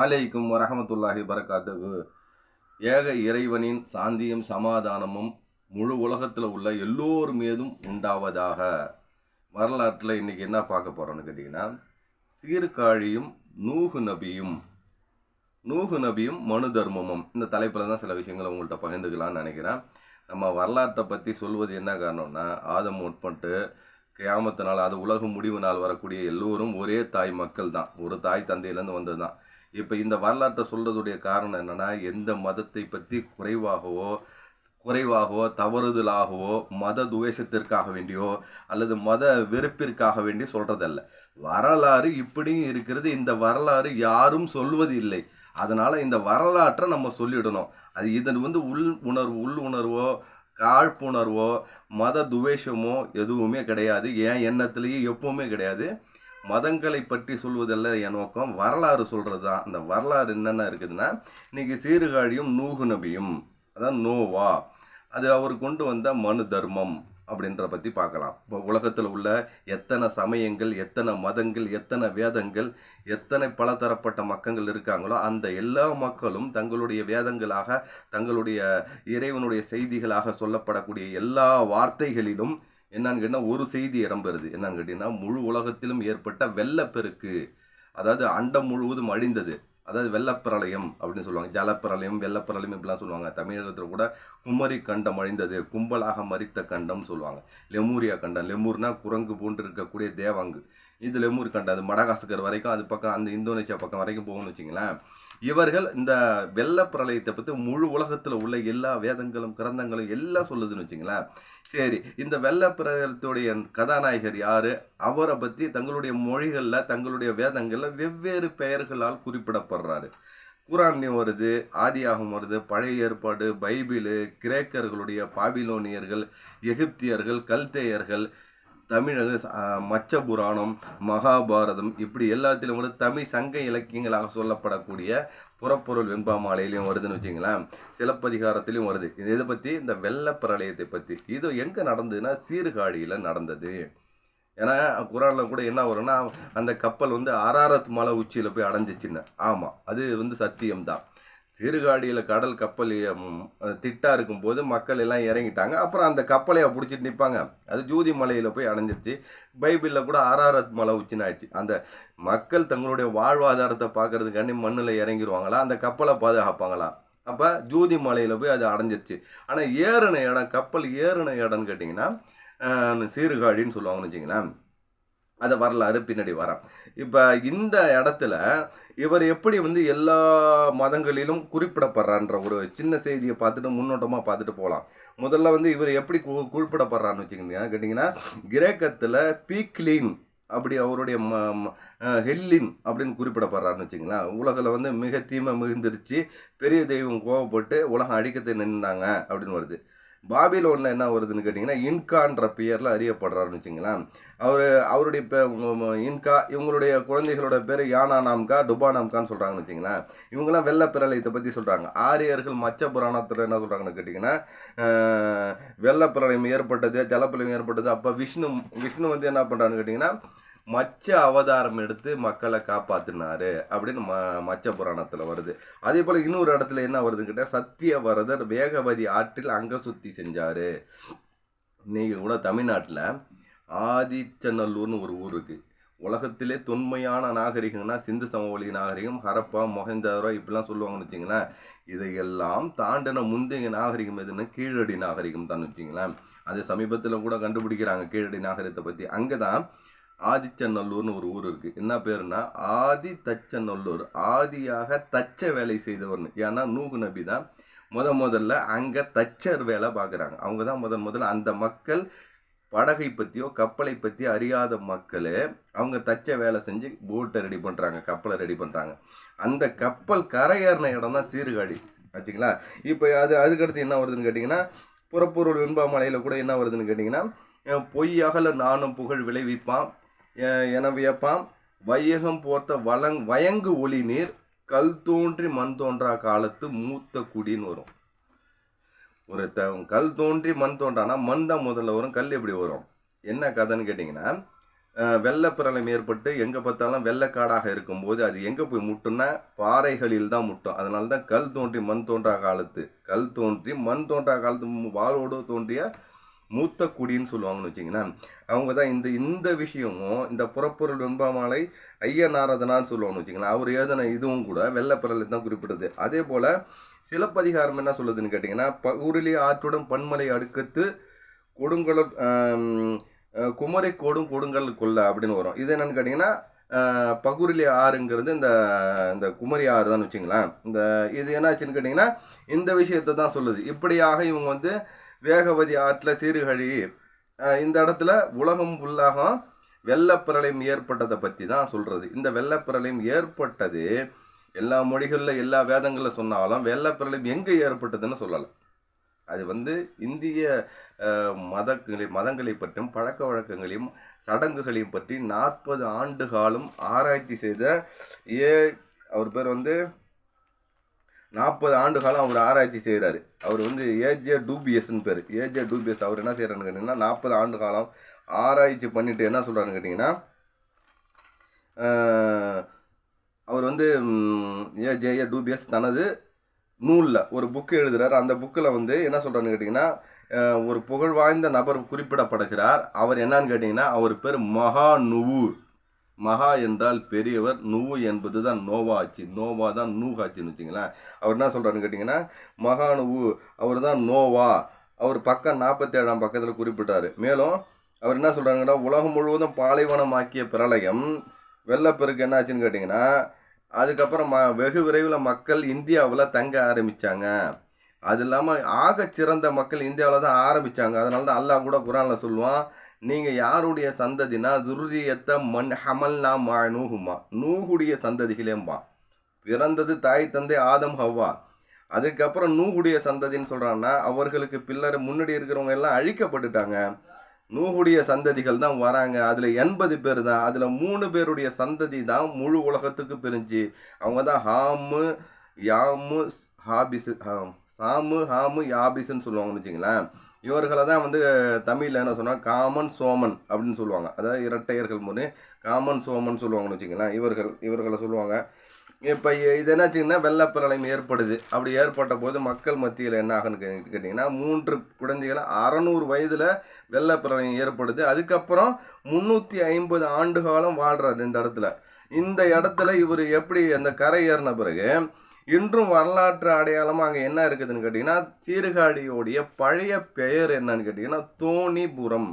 அலைக்கும் வரஹமத்துல்லாஹி வரகாத்துகு ஏக இறைவனின் சாந்தியும் சமாதானமும் முழு உலகத்தில் உள்ள எல்லோர் மீதும் உண்டாவதாக. வரலாற்றில் இன்னைக்கு என்ன பார்க்க போகிறோன்னு கேட்டிங்கன்னா சீர்காழியும் நூகு நபியும் நூகு நபியும் மனு தர்மமும். இந்த தலைப்பில் தான் சில விஷயங்களை உங்கள்கிட்ட பகிர்ந்துக்கலாம்னு நினைக்கிறேன். நம்ம வரலாற்றை பற்றி சொல்வது என்ன காரணம்னா ஆதம் உட்பட்டு கியாமத்து நாள் அது உலக முடிவு நாள் வரக்கூடிய எல்லோரும் ஒரே தாய் மக்கள் தான். ஒரு தாய் தந்தையிலேருந்து வந்தது தான் இப்போ இந்த வரலாற்றை சொல்கிறதுடைய காரணம் என்னென்னா எந்த மதத்தை பற்றி குறைவாகவோ குறைவாகவோ தவறுதலாகவோ மத துவேஷத்திற்காக வேண்டியோ அல்லது மத வெறுப்பிற்காக வேண்டி சொல்கிறதல்ல வரலாறு இப்படியும் இருக்கிறது. இந்த வரலாறு யாரும் சொல்வது இல்லை அதனால் இந்த வரலாற்றை நம்ம சொல்லிடணும். அது இதன் வந்து உள் உணர்வு உள் உணர்வோ காழ்ப்புணர்வோ மத துவேஷமோ எதுவுமே கிடையாது. என் எண்ணத்துலேயே எப்பவுமே கிடையாது. மதங்களை பற்றி சொல்வதல்ல என் நோக்கம். வரலாறு சொல்கிறது தான் அந்த வரலாறு என்னென்ன இருக்குதுன்னா இன்னைக்கு சீர்காழியும் நூகு நபியும் அதான் நோவா. அது அவர் கொண்டு வந்த மனு தர்மம் அப்படின்ற பற்றி பார்க்கலாம். இப்போ உலகத்தில் உள்ள எத்தனை சமயங்கள் எத்தனை மதங்கள் எத்தனை வேதங்கள் எத்தனை பலதரப்பட்ட மக்கள் இருக்காங்களோ அந்த எல்லா மக்களும் தங்களுடைய வேதங்களாக தங்களுடைய இறைவனுடைய செய்திகளாக சொல்லப்படக்கூடிய எல்லா வார்த்தைகளிலும் என்னன்னு கேட்டால் ஒரு செய்தி இடம்பெறுது என்னன்னு கேட்டிங்கன்னா முழு உலகத்திலும் ஏற்பட்ட வெள்ளப்பெருக்கு. அதாவது அண்டம் முழுவதும் அழிந்தது. அதாவது வெள்ளப்பிரளயம் அப்படின்னு சொல்லுவாங்க. ஜலப்பிரளயம் வெள்ளப்பிரளயம் இப்படிலாம் சொல்லுவாங்க. தமிழகத்தில் கூட குமரி கண்டம் அழிந்தது. கும்பலாக மறித்த கண்டம் சொல்லுவாங்க. லெமூரியா கண்டம். லெமூர்னா குரங்கு போன்று இருக்கக்கூடிய தேவாங்கு. இது லெமூர் கண்டம். அது மடகாஸ்கர் வரைக்கும் அது பக்கம் அந்த இந்தோனேஷியா பக்கம் வரைக்கும் போகணும்னு வச்சிங்களேன் இவர்கள் இந்த வெள்ள பிரளயத்தை பற்றி முழு உலகத்தில் உள்ள எல்லா வேதங்களும் கிரந்தங்களும் எல்லாம் சொல்லுதுன்னு வச்சுங்களேன். சரி இந்த வெள்ள பிரளயத்துடைய கதாநாயகர் யாரு? அவரை பற்றி தங்களுடைய மொழிகளில் தங்களுடைய வேதங்களில் வெவ்வேறு பெயர்களால் குறிப்பிடப்படுறாரு. குரான்லையும் வருது ஆதியாகம் வருது பழைய ஏற்பாடு பைபிளு கிரேக்கர்களுடைய பாபிலோனியர்கள் எகிப்தியர்கள் கல்தேயர்கள் தமிழக மச்ச புராணம் மகாபாரதம் இப்படி எல்லாத்திலும் வந்து தமிழ் சங்க இலக்கியங்களாக சொல்லப்படக்கூடிய புறப்பொருள் வெண்பாமாலையிலையும் வருதுன்னு வச்சுங்களேன். சிலப்பதிகாரத்திலையும் வருது. இது இதை பற்றி இந்த வெள்ள பிரளயத்தை பற்றி இது எங்கே நடந்ததுன்னா சீர்காழியில் நடந்தது. ஏன்னா குரானில் கூட என்ன வரும்னா அந்த கப்பல் வந்து அராரத் மலை உச்சியில் போய் அடைஞ்சிச்சுன்னு. ஆமாம் அது வந்து சத்தியம்தான். சீர்காழியில் கடல் கப்பல் திட்டாக திட்டா இருக்கும்போது மக்கள் எல்லாம் இறங்கிட்டாங்க. அப்புறம் அந்த கப்பலையை பிடிச்சிட்டு நிற்பாங்க அது ஜூதி மலையில் போய் அடைஞ்சிருச்சு பைபிளில் கூட ஆராரத் மலை உச்சின்னு ஆயிடுச்சு. அந்த மக்கள் தங்களுடைய வாழ்வாதாரத்தை பார்க்கறதுக்காண்டி மண்ணில் இறங்கிடுவாங்களா அந்த கப்பலை பாதுகாப்பாங்களா? அப்போ ஜூதி மலையில் போய் அது அடைஞ்சிருச்சு. ஆனால் ஏறின இடம் கப்பல் ஏறின இடம்னு கேட்டிங்கன்னா சீர்காழின்னு சொல்லுவாங்கன்னு வச்சிங்களேன் அதை வரலாறு பின்னாடி வரோம். இப்போ இந்த இடத்துல இவர் எப்படி வந்து எல்லா மதங்களிலும் குறிப்பிடப்படுறான்ற ஒரு சின்ன செய்தியை பார்த்துட்டு முன்னோட்டமாக பார்த்துட்டு போகலாம் முதல்ல வந்து இவர் எப்படி கு- குறிப்பிடப்படுறான்னு வச்சுக்கிங்க. கேட்டிங்கன்னா கிரேக்கத்தில் பீக்லின் அப்படி அவருடைய ம ம- ஹெல்லின் அப்படின்னு குறிப்பிடப்படுறாருன்னு வச்சுங்களேன் உலகில் வந்து மிக தீமை மிகுந்துருச்சு. பெரிய தெய்வம் கோவப்பட்டு உலகம் அடிக்கத்தை நின்றாங்க அப்படின்னு வருது. பாபிலோனில் என்ன வருதுன்னு கேட்டிங்கன்னா இன்கான்ற பெயரில் அறியப்படுறாருன்னு வச்சுங்களேன் அவர் அவருடைய பே இன்கா இவங்களுடைய குழந்தைகளோட பேர் யானா நாம்கா டுபா நாம்கான்னு சொல்கிறாங்கன்னு வச்சுங்களேன் இவங்கெல்லாம் வெள்ள பிரளயத்தை பற்றி சொல்கிறாங்க ஆரியர்கள் மச்ச புராணத்தில் என்ன சொல்கிறாங்கன்னு கேட்டிங்கன்னா ஆஹ், வெள்ள பிரளயம் ஏற்பட்டது ஜலப்பிரளயம் ஏற்பட்டது. அப்போ விஷ்ணு விஷ்ணு வந்து என்ன பண்ணுறான்னு கேட்டிங்கன்னா மச்ச அவதாரம் எடுத்து மக்களை காப்பாத்தினாரு அப்படின்னு ம மச்ச புராணத்தில் வருது. அதே போல் இன்னொரு இடத்துல என்ன வருதுன்னு கேட்டால் சத்தியவரதர் வேகவதி ஆற்றில் அங்க சுத்தி செஞ்சாரு. இன்னைக்கு கூட தமிழ்நாட்டில் ஆதிச்சநல்லூர்னு ஒரு ஊர் இருக்கு. உலகத்திலே தொன்மையான நாகரிகம்னா சிந்து சமவெளி நாகரிகம் ஹரப்பா மொஹந்தரோ இப்படிலாம் சொல்லுவாங்கன்னு வச்சிங்களேன். இதையெல்லாம் தாண்டின முந்தைய நாகரிகம் எதுன்னா கீழடி நாகரிகம் தான் வச்சுங்களேன். அது சமீபத்தில் கூட கண்டுபிடிக்கிறாங்க கீழடி நாகரிகத்தை பற்றி அங்கே தான் ஆதிச்சநல்லூர்னு ஒரு ஊர் இருக்கு. என்ன பேருன்னா ஆதி தச்சநல்லூர் ஆதியாக தச்ச வேலை செய்தவர்னு. ஏன்னா நூகு நபி தான் முத முதல்ல அங்கே தச்சர் வேலை பார்க்குறாங்க அவங்க தான் முதன் முதல்ல அந்த மக்கள் படகை பற்றியோ கப்பலை பற்றி அறியாத மக்கள் அவங்க தச்ச வேலை செஞ்சு போட்டை ரெடி பண்ணுறாங்க கப்பலை ரெடி பண்ணுறாங்க அந்த கப்பல் கரையேறின இடம் தான் சீர்காழி. ஆச்சுங்களா? இப்போ அது அதுக்கடுத்து என்ன வருதுன்னு கேட்டிங்கன்னா புறப்பொருள் வெண்பாமலையில் கூட என்ன வருதுன்னு கேட்டிங்கன்னா பொய்யகல நானும் புகழ் விளைவிப்பான். என வியப்பாம் வையகம் போர்த்த வளங் வயங்கு ஒளி நீர் கல் தோன்றி மண் தோன்றா காலத்து மூத்த குடின்னு வரும். ஒரு த கல் தோன்றி மண் தோன்றானா மண் தான் முதல்ல வரும் கல் எப்படி வரும்? என்ன கதைன்னு கேட்டிங்கன்னா வெள்ளப்பிரளம் ஏற்பட்டு எங்கே பார்த்தாலும் வெள்ளக்காடாக இருக்கும்போது அது எங்கே போய் முட்டும்னா பாறைகளில் தான் முட்டும். அதனால தான் கல் தோன்றி மண் தோன்றா காலத்து. கல் தோன்றி மண் தோன்றா காலத்து வாழோடு தோன்றிய மூத்த குடின்னு சொல்லுவாங்கன்னு வச்சிங்கன்னா அவங்க தான் இந்த இந்த விஷயமும் இந்த புறப்பொருள் வெண்பாமாலை ஐய நாரதனான்னு சொல்லுவாங்கன்னு வச்சிங்களேன் அவர் எழுதின இதுவும் கூட வெள்ளப்பிரளயம் தான் குறிப்பிடுது அதே போல் சிலப்பதிகாரம் என்ன சொல்லுதுன்னு கேட்டிங்கன்னா பகுருளி ஆற்றுடன் பன்மலை அடுக்கத்து கொடுங்கல குமரை கோடும் கொடுங்கல் கொல்ல அப்படின்னு வரும். இது என்னன்னு கேட்டிங்கன்னா பகுரிலி ஆறுங்கிறது இந்த இந்த குமரி ஆறு தான் வச்சுங்களேன் இந்த இது என்னாச்சுன்னு கேட்டிங்கன்னா இந்த விஷயத்தை தான் சொல்லுது. இப்படியாக இவங்க வந்து வேகவதி ஆற்றில் சீர்கழி இந்த இடத்துல உலகம் ஃபுல்லாக வெள்ளப்பிரளயம் ஏற்பட்டதை பற்றி தான் சொல்கிறது இந்த வெள்ளப்பிரளயம் ஏற்பட்டது எல்லா மொழிகளில் எல்லா வேதங்களில் சொன்னாலும் வெள்ளப்பிரளயம் எங்கே ஏற்பட்டதுன்னு சொல்லலாம் அது வந்து இந்திய மதங்களை மதங்களை பற்றியும் பழக்க வழக்கங்களையும் சடங்குகளையும் பற்றி நாற்பது ஆண்டு காலம் ஆராய்ச்சி செய்த ஏ அவர் பேர் வந்து நாற்பது ஆண்டு காலம் அவர் ஆராய்ச்சி செய்கிறாரு அவர் வந்து ஏஜே டூபிஎஸ்ன்னு பேர். ஏஜே டூபிஎஸ் அவர் என்ன செய்கிறான்னு கேட்டிங்கன்னா நாற்பது ஆண்டு காலம் ஆராய்ச்சி பண்ணிட்டு என்ன சொல்கிறாருன்னு கேட்டிங்கன்னா அவர் வந்து ஏஜே டூபிஎஸ் தனது நூலில் ஒரு புக்கு எழுதுகிறார் அந்த புக்கில் வந்து என்ன சொல்கிறான்னு கேட்டிங்கன்னா ஒரு புகழ் வாய்ந்த நபர் குறிப்பிடப்படுகிறார். அவர் என்னன்னு கேட்டிங்கன்னா அவர் பேர் மகா மகா என்றால் பெரியவர் நுவு என்பது தான் நோவா ஆச்சு. நோவா தான் நூகாச்சின்னு வச்சுங்களேன். அவர் என்ன சொல்கிறாருன்னு கேட்டிங்கன்னா மகா நுவு அவர் தான் நோவா. அவர் பக்கம் நாற்பத்தேழாம் பக்கத்தில் குறிப்பிட்டார். மேலும் அவர் என்ன சொல்கிறாங்கன்னா உலகம் முழுவதும் பாலைவனமாக்கிய பிரளயம் வெள்ளப்பெருக்கு என்ன ஆச்சுன்னு கேட்டிங்கன்னா அதுக்கப்புறம் ம வெகு விரைவில் மக்கள் இந்தியாவில் தங்க ஆரம்பித்தாங்க அது இல்லாமல் ஆக சிறந்த மக்கள் இந்தியாவில் தான் ஆரம்பித்தாங்க அதனால தான் அல்லாஹ் கூட குரானில் சொல்லுவான் நீங்கள் யாருடைய சந்ததினா துருரியத்தை மண் ஹமல்னா மா நூகுமா நூகுடைய சந்ததிகளேம்பா பிறந்தது தாய் தந்தை ஆதம் ஹவ்வா. அதுக்கப்புறம் நூகுடைய சந்ததின்னு சொல்கிறான்னா அவர்களுக்கு பில்லர் முன்னாடி இருக்கிறவங்க எல்லாம் அழிக்கப்பட்டுட்டாங்க. நூகுடைய சந்ததிகள் தான் வராங்க. அதில் எண்பது பேர் தான். அதில் மூணு பேருடைய சந்ததி தான் முழு உலகத்துக்கு பிரிஞ்சு. அவங்க தான் ஹாமு யாமு ஹாபிஸு ஹாம் சாமு ஹாமு யாபிஸ்ன்னு சொல்லுவாங்கன்னு வச்சுங்களேன் இவர்களை தான் வந்து தமிழில் என்ன சொன்னால் காமன் சோமன் அப்படின்னு சொல்லுவாங்க. அதாவது இரட்டையர்கள் முன்னே காமன் சோமன் சொல்லுவாங்கன்னு வச்சுங்களேன் இவர்கள் இவர்களை சொல்லுவாங்க. இப்போ இது என்னாச்சுங்கன்னா வெள்ளப்பிரளயம் ஏற்படுது. அப்படி ஏற்பட்ட போது மக்கள் மத்தியில் என்ன ஆகுன்னு கேட்டிங்கன்னா மூன்று குழந்தைகள் அறநூறு வயதில் வெள்ளப்பிரளயம் ஏற்படுது. அதுக்கப்புறம் முந்நூற்றி ஐம்பது ஆண்டு காலம் வாழ்கிறார் இந்த இடத்துல. இந்த இடத்துல இவர் எப்படி அந்த கரை ஏறின பிறகு இன்றும் வரலாற்று அடையாளமாக அங்கே என்ன இருக்குதுன்னு கேட்டிங்கன்னா சீர்காழியோடைய பழைய பெயர் என்னன்னு கேட்டிங்கன்னா தோணிபுரம்.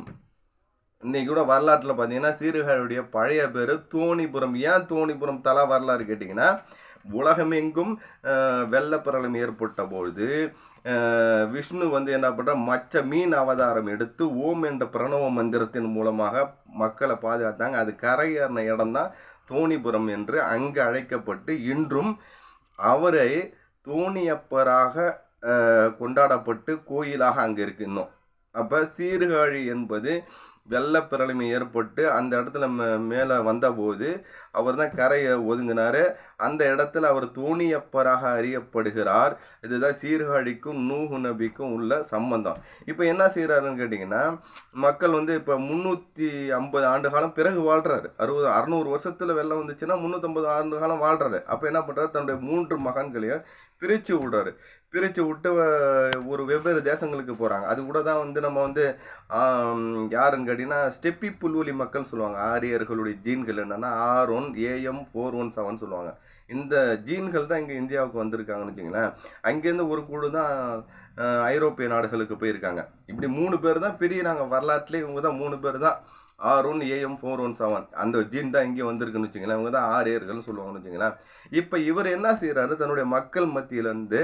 இன்னைக்கு கூட வரலாற்றில் பார்த்தீங்கன்னா சீர்காழியுடைய பழைய பேர் தோணிபுரம். ஏன் தோணிபுரம் தலா வரலாறு கேட்டிங்கன்னா உலகமெங்கும் வெள்ளப்பிரளம் ஏற்பட்ட பொழுது விஷ்ணு வந்து என்ன பண்ணுற மச்ச மீன் அவதாரம் எடுத்து ஓம் என்ற பிரணவ மந்திரத்தின் மூலமாக மக்களை பாதுகாத்தாங்க. அது கரையேறின இடம்தான் தோணிபுரம் என்று அங்கு அழைக்கப்பட்டு இன்றும் அவரை தோணியப்பராக கொண்டாடப்பட்டு கோயிலாக அங்கே இருக்கு இன்னும். அப்போ சீர்காழி என்பது வெள்ளப்பிரளமை ஏற்பட்டு அந்த இடத்துல மே மேலே வந்தபோது அவர் தான் கரையை ஒதுங்கினார். அந்த இடத்துல அவர் தோணியப்பராக அறியப்படுகிறார். இதுதான் சீர்காழிக்கும் நூஹு நபிக்கும் உள்ள சம்பந்தம். இப்போ என்ன செய்கிறாருன்னு கேட்டிங்கன்னா மக்கள் வந்து இப்போ முந்நூற்றி ஐம்பது ஆண்டு காலம் பிறகு வாழ்கிறாரு அறுபது அறநூறு வருஷத்தில் வெள்ளம் வந்துச்சுன்னா முந்நூற்றம்பது ஆண்டு காலம் வாழ்கிறாரு அப்போ என்ன பண்ணுறாரு தன்னுடைய மூன்று மகன்களையும் பிரித்து விடுறாரு. பிரித்து விட்டு ஒரு வெவ்வேறு தேசங்களுக்கு போகிறாங்க அது கூட தான் வந்து நம்ம வந்து யாருன்னு கேட்டிங்கன்னா ஸ்டெப்பி புல்வெளி மக்கள் சொல்லுவாங்க. ஆரியர்களுடைய ஜீன்கள் என்னென்னா R one AM four one seven சொல்லுவாங்க. இந்த ஜீன்கள் தான் இங்கே இந்தியாவுக்கு வந்திருக்காங்கன்னு வச்சுங்களேன் அங்கேருந்து ஒரு குழு தான் ஐரோப்பிய நாடுகளுக்கு போயிருக்காங்க. இப்படி மூணு பேர் தான் பிரியிறாங்க வரலாற்றுலேயே இவங்க தான் மூணு பேர் தான். R one AM four one seven. அந்த ஜீன் தான் இங்கே வந்திருக்குன்னு வச்சுங்களேன் அவங்க தான் ஆரியர்கள்னு சொல்லுவாங்கன்னு வச்சுங்களேன் இப்போ இவர் என்ன செய்கிறாரு தன்னுடைய மக்கள் மத்தியிலேருந்து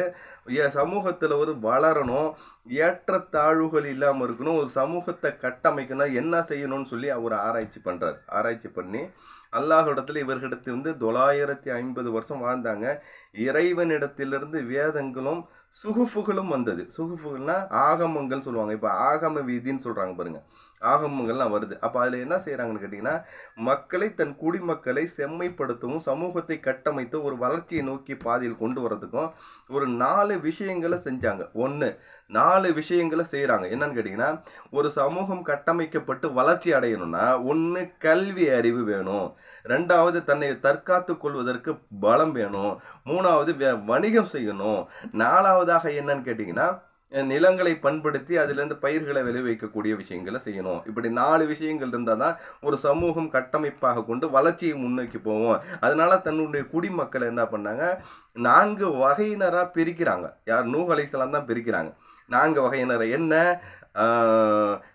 என் சமூகத்தில் ஒரு வளரணும் ஏற்றத்தாழ்வுகள் இல்லாமல் இருக்கணும் ஒரு சமூகத்தை கட்டமைக்கணும் என்ன செய்யணும்னு சொல்லி அவர் ஆராய்ச்சி பண்ணுறாரு ஆராய்ச்சி பண்ணி அல்லாஹிடத்தில் இவர்களிடத்து வந்து தொள்ளாயிரத்தி ஐம்பது வருஷம் வாழ்ந்தாங்க. இறைவனிடத்திலிருந்து வேதங்களும் சுகுஃபுகளும் வந்தது. சுகுஃபுகள்னா ஆகமங்கள் சொல்லுவாங்க. இப்போ ஆகம வீதின்னு சொல்கிறாங்க பாருங்க. ஆகமங்கள்லாம் வருது. அப்போ அதில் என்ன செய்கிறாங்கன்னு கேட்டிங்கன்னா மக்களை தன் குடிமக்களை செம்மைப்படுத்தவும் சமூகத்தை கட்டமைத்து ஒரு வளர்ச்சியை நோக்கி பாதையில் கொண்டு வரதுக்கும் ஒரு நாலு விஷயங்களை செஞ்சாங்க. ஒன்று நாலு விஷயங்களை செய்கிறாங்க என்னன்னு கேட்டிங்கன்னா ஒரு சமூகம் கட்டமைக்கப்பட்டு வளர்ச்சி அடையணும்னா ஒன்று கல்வி அறிவு வேணும். ரெண்டாவது தன்னை தற்காத்து கொள்வதற்கு பலம் வேணும். மூணாவது வணிகம் செய்யணும். நாலாவதாக என்னன்னு கேட்டிங்கன்னா நிலங்களை பண்படுத்தி அதிலிருந்து பயிர்களை விளைவிக்கக்கூடிய விஷயங்களை செய்யணும். இப்படி நாலு விஷயங்கள் இருந்தால் தான் ஒரு சமூகம் கட்டமைப்பாக கொண்டு வளர்ச்சியை முன்னோக்கி போவோம். அதனால தன்னுடைய குடிமக்களை என்ன பண்ணாங்க நான்கு வகையினராக பிரிக்கிறாங்க. யார்? நூகலைசலாம் தான் பிரிக்கிறாங்க. நான்கு வகையினர். என்ன?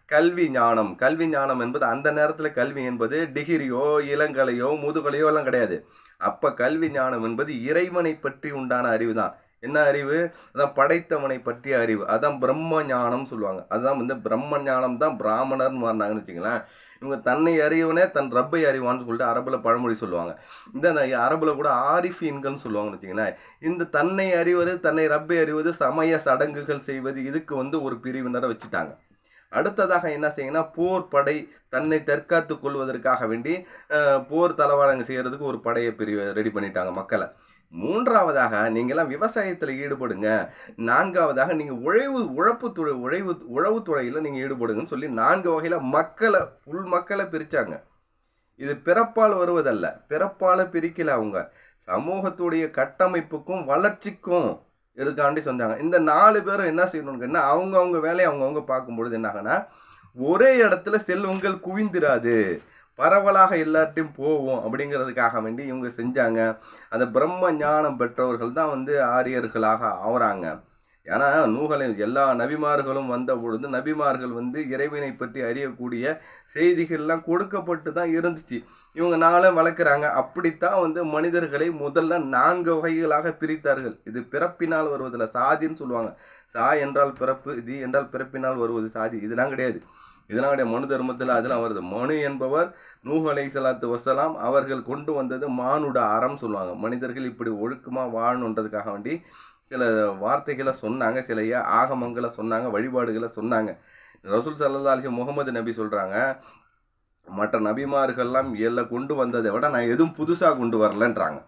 கல்வி ஞானம். கல்வி ஞானம் என்பது அந்த நேரத்தில் கல்வி என்பது டிகிரியோ இளங்கலையோ முதுகலையோ எல்லாம் கிடையாது. அப்போ கல்வி ஞானம் என்பது இறைவனை பற்றி உண்டான அறிவு தான். என்ன அறிவு? அதான் படைத்தவனை பற்றிய அறிவு. அதான் பிரம்ம ஞானம் சொல்லுவாங்க. அதுதான் வந்து பிரம்ம ஞானம் தான் பிராமணர்னு மாறினாங்கன்னு வச்சுங்களேன் இவங்க தன்னை அறியவனே தன் ரப்பை அறிவான்னு சொல்லிட்டு அரபில் பழமொழி சொல்லுவாங்க. இந்த அரபில் அரபுல கூட ஆரிஃபீன்கள்னு சொல்லுவாங்கன்னு வச்சுங்களேன் இந்த தன்னை அறிவது தன்னை ரப்பை அறிவது சமய சடங்குகள் செய்வது இதுக்கு வந்து ஒரு பிரிவினரை வச்சுட்டாங்க. அடுத்ததாக என்ன செய்யுங்கன்னா போர் படை தன்னை தற்காத்து கொள்வதற்காக வேண்டி போர் தளவாடங்கள் செய்கிறதுக்கு ஒரு படையை பிரிவு ரெடி பண்ணிட்டாங்க மக்களை. மூன்றாவதாக நீங்களாம் விவசாயத்தில் ஈடுபடுங்க. நான்காவதாக நீங்கள் உழைவு உழப்புத்துறை உழைவு உழவுத்துறையில் நீங்கள் ஈடுபடுங்கன்னு சொல்லி நான்கு வகையில் மக்களை ஃபுல் மக்களை பிரித்தாங்க இது பிறப்பால் வருவதல்ல. பிறப்பால் பிரிக்கல அவங்க. சமூகத்துடைய கட்டமைப்புக்கும் வளர்ச்சிக்கும் இருக்காண்டி சொன்னாங்க. இந்த நாலு பேரும் என்ன செய்யணும்னா அவங்கவுங்க வேலையை அவங்கவுங்க பார்க்கும்பொழுது என்ன ஒரே இடத்துல செல்வங்கள் குவிந்திராது. பரவலாக எல்லார்ட்டையும் போவோம் அப்படிங்கிறதுக்காக வேண்டி இவங்க செஞ்சாங்க. அந்த பிரம்ம ஞானம் பெற்றவர்கள் தான் வந்து ஆரியர்களாக ஆவறாங்க. ஏன்னா நூகலை எல்லா நபிமார்களும் வந்த பொழுது நபிமார்கள் வந்து இறைவனை பற்றி அறியக்கூடிய செய்திகள்லாம் கொடுக்கப்பட்டு தான் இருந்துச்சு. இவங்க நாளும் வளர்க்குறாங்க. அப்படித்தான் வந்து மனிதர்களை முதல்ல நான்கு வகைகளாக பிரித்தார்கள். இது பிறப்பினால் வருவதில் சாதின்னு சொல்லுவாங்க. சா என்றால் பிறப்பு இது என்றால் பிறப்பினால் வருவது சாதி. இதெல்லாம் கிடையாது. இதெல்லாம் கிடையாது மனு தர்மத்தில் அதெல்லாம் வருது. மனு என்பவர் நூஹ் சலாத்து வசலாம் அவர்கள் கொண்டு வந்தது மானுட அறம் சொல்லுவாங்க. மனிதர்கள் இப்படி ஒழுக்கமாக வாழணுன்றதுக்காக வேண்டி சில வார்த்தைகளை சொன்னாங்க சில ஆகமங்களை சொன்னாங்க வழிபாடுகளை சொன்னாங்க. ரசூல் சல்லா அலிஸ் முகமது நபி சொல்கிறாங்க மற்ற நபிமார்கள்லாம் எல்லாம் கொண்டு வந்ததை விட நான் எதுவும் புதுசாக கொண்டு வரலன்றாங்க.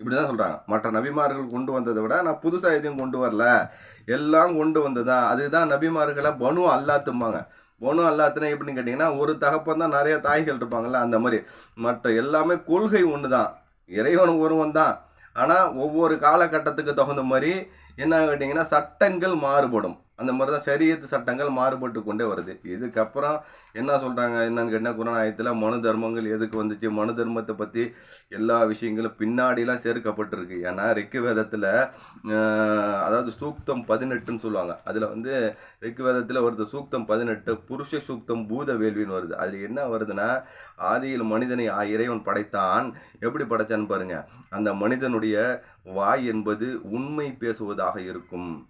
இப்படி தான் சொல்கிறாங்க மற்ற நபிமார்கள் கொண்டு வந்ததை விட நான் புதுசாக எதுவும் கொண்டு வரல. எல்லாம் கொண்டு வந்ததா? அதுதான் நபிமார்களை பனு அல்லாத்தும்பாங்க. பனு அல்லாத்துனா எப்படின்னு கேட்டிங்கன்னா ஒரு தகப்பன் தான் நிறைய தாய்கள் இருப்பாங்கள்ல அந்த மாதிரி. மற்ற எல்லாமே கொள்கை ஒன்று தான் இறைவன் ஒருவன் தான். ஆனால் ஒவ்வொரு காலகட்டத்துக்கு தகுந்த மாதிரி என்ன கேட்டிங்கன்னா சட்டங்கள் மாறுபடும். அந்த மாதிரி தான் சரியத்து சட்டங்கள் மாறுபட்டு கொண்டே வருது. இதுக்கப்புறம் என்ன சொல்கிறாங்க என்னன்னு கேட்டால் குரான் ஆயத்தில் மனு தர்மங்கள் எதுக்கு வந்துச்சு? மனு தர்மத்தை பற்றி எல்லா விஷயங்களும் பின்னாடிலாம் சேர்க்கப்பட்டிருக்கு. ஏன்னா ரிக்கு வேதத்தில் அதாவது சூக்தம் பதினெட்டுன்னு சொல்லுவாங்க. அதில் வந்து ரிக்கு வேதத்தில் வருது சூக்தம் பதினெட்டு புருஷ சூக்தம் பூத வேள்வின்னு வருது. அதில் என்ன வருதுன்னா ஆதியில் மனிதனை ஆ- இறைவன் படைத்தான். எப்படி படைச்சான்னு பாருங்கள் அந்த மனிதனுடைய வாய் என்பது உண்மை பேசுவதாக இருக்கும்.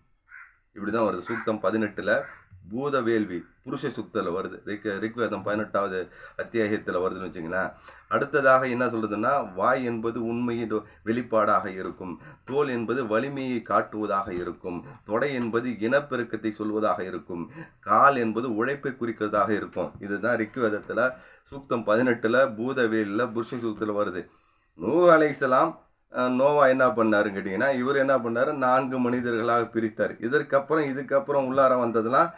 இப்படிதான் வருது. சூக்தம் பதினெட்டுல பூத வேள்வி புருஷ சுக்தில் வருது. ரிக் ரிக்வேதம் பதினெட்டாவது அத்தியாயத்தில் வருதுன்னு வச்சுங்களேன். அடுத்ததாக என்ன சொல்கிறதுன்னா வாய் என்பது உண்மையின் வெளிப்பாடாக இருக்கும். தோல் என்பது வலிமையை காட்டுவதாக இருக்கும். தொடை என்பது இனப்பெருக்கத்தை சொல்வதாக இருக்கும். கால் என்பது உழைப்பை குறிக்கிறதாக இருக்கும். இதுதான் ரிக்வேதத்தில் சூக்தம் பதினெட்டில் பூதவேலில் புருஷ சூக்தில் வருது. நூ அலைசலாம் நோவா என்ன பண்ணாருன்னு கேட்டிங்கன்னா இவர் என்ன பண்ணார்? நான்கு மனிதர்களாக பிரித்தார். இதற்கப்புறம் இதுக்கப்புறம் உள்ளார வந்ததெல்லாம்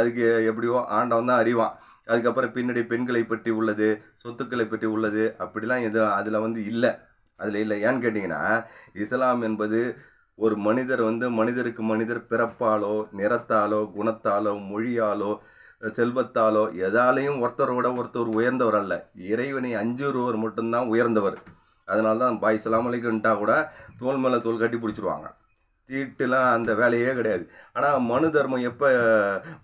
அதுக்கு எப்படியோ ஆண்டவன் தான் அறிவான். அதுக்கப்புறம் பின்னாடி பெண்களை பற்றி உள்ளது சொத்துக்களை பற்றி உள்ளது அப்படிலாம் எது அதில் வந்து இல்லை. அதில் இல்லை. ஏன்னு கேட்டிங்கன்னா இஸ்லாம் என்பது ஒரு மனிதர் வந்து மனிதருக்கு மனிதர் பிறப்பாலோ நிறத்தாலோ குணத்தாலோ மொழியாலோ செல்வத்தாலோ எதாலையும் ஒருத்தரோட ஒருத்தர் உயர்ந்தவர் அல்ல. இறைவனை அஞ்சுறவர் மட்டும்தான் உயர்ந்தவர். அதனால தான் பாய் சலாமலைக்குன்ட்டா கூட தோல் மேலே தோல் கட்டி பிடிச்சிருவாங்க. தீட்டுலாம் அந்த வேலையே கிடையாது. ஆனால் மனு தர்மம் எப்போ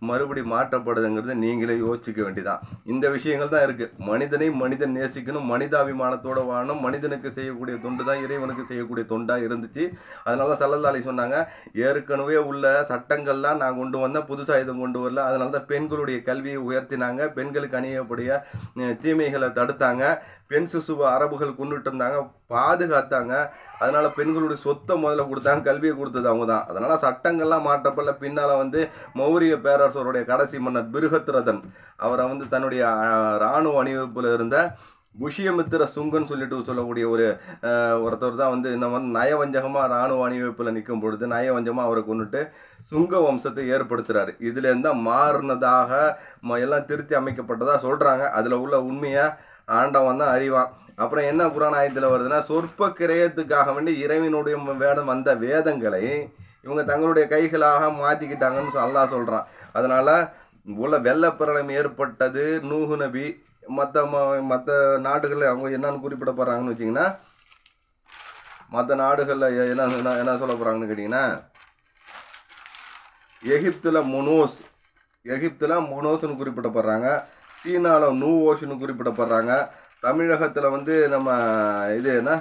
மறுபடி மாற்றப்படுதுங்கிறது நீங்களே யோசிச்சுக்க வேண்டியதான் இந்த விஷயங்கள் தான் இருக்குது மனிதனை மனிதன் நேசிக்கணும். மனிதாபிமானத்தோடு வாழணும். மனிதனுக்கு செய்யக்கூடிய தொண்டு தான் இறைவனுக்கு செய்யக்கூடிய தொண்டாக இருந்துச்சு. அதனால தான் சல்லல்லாலி சொன்னாங்க ஏற்கனவே உள்ள சட்டங்கள்லாம் நான் கொண்டு வந்தேன். புதுசாக இதை கொண்டு வரல. அதனால தான் பெண்களுடைய கல்வியை உயர்த்தினாங்க. பெண்களுக்கு அணியக்கூடிய தீமைகளை தடுத்தாங்க. பெண் சிசுவை அரபுகள் கொண்டுட்டு இருந்தாங்க பாதுகாத்தாங்க. அதனால் பெண்களுடைய சொத்தை முதல்ல கொடுத்தாங்க கல்வியை கொடுத்தது அவங்க தான் அதனால் சட்டங்கள்லாம் மாற்றப்படல. பின்னால் வந்து மௌரிய பேரரசருடைய கடைசி மன்னர் பிருகத்ரதன். அவரை வந்து தன்னுடைய இராணுவ ராணுவ இருந்த புஷியமித்திர சுங்கன்னு சொல்லிட்டு சொல்லக்கூடிய ஒரு ஒருத்தர் தான் வந்து இந்த வந்து நயவஞ்சகமாக ராணுவ அணிவகுப்பில் நிற்கும் பொழுது நயவஞ்சமாக அவரை கொண்டுட்டு சுங்க வம்சத்தை ஏற்படுத்துகிறார் இதுலேருந்து தான் மாறினதாக ம- எல்லாம் திருத்தி அமைக்கப்பட்டதாக சொல்கிறாங்க அதில் உள்ள உண்மையை ஆண்டவன் தான் அறிவான். அப்புறம் என்ன புராண ஆயத்தில் வருதுன்னா சொற்ப கிரயத்துக்காக வேண்டி இறைவனுடைய வேடம் வந்த வேதங்களை இவங்க தங்களுடைய கைகளாக மாற்றிக்கிட்டாங்கன்னு சொ- அல்லாஹ் அதனால் உள்ள வெள்ளப்பிரளம் ஏற்பட்டது நூஹு நபி மற்ற மற்ற நாடுகளில் அவங்க என்னன்னு குறிப்பிடப்படுறாங்கன்னு வச்சிங்கன்னா மற்ற நாடுகளில் என்ன என்ன- என்ன சொல்ல போகிறாங்கன்னு கேட்டிங்கன்னா எகிப்தில் மொனோஸ் எகிப்தில் மொனோஸ்னு குறிப்பிடப்படுறாங்க. சீனாவில் ஓஷன்னு குறிப்பிடப்படுறாங்க. தமிழகத்தில் வந்து நம்ம இது என்ன?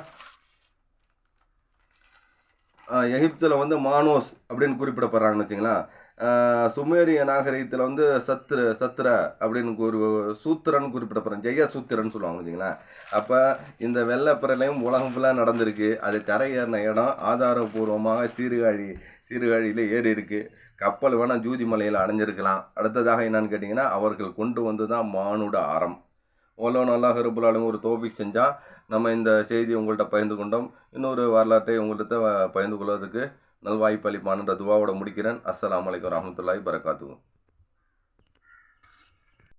எகிப்தில் வந்து மானோஸ் அப்படின்னு குறிப்பிடப்படுறாங்கன்னு வச்சுங்களேன் சுமேரிய நாகரிகத்தில் வந்து சத்ர சத்ர அப்படின்னு ஒரு சூத்திரன் குறிப்பிடப்படுறேன் ஜெய சூத்திரன் சொல்லுவாங்க வச்சுங்களேன் அப்போ இந்த வெள்ளப்பிரலையும் உலகம் ஃபுல்லாக நடந்திருக்கு. அது கரையேறின இடம். ஆதாரபூர்வமாக சீர்காழி சீர்காழியில் ஏறி இருக்குது கப்பல் வேணால் ஜூதி மலையில் அடைஞ்சிருக்கலாம். அடுத்ததாக என்னன்னு கேட்டிங்கன்னா அவர்கள் கொண்டு வந்து தான் மானுட ஆரம் ஓலோ நல்லா ஹெருபுலாலும் ஒரு தோபிக் செஞ்சால் நம்ம இந்த செய்தி உங்கள்கிட்ட பகிர்ந்து கொண்டோம். இன்னொரு வரலாற்றை உங்கள்கிட்ட பகிர்ந்து கொள்வதற்கு நல்வாய்ப்பு அளிப்பானுன்ற துவாவோட முடிக்கிறேன். அஸ்லாம் வலைக்கம் வரஹ்மத்துல்லாஹி பரகாத்து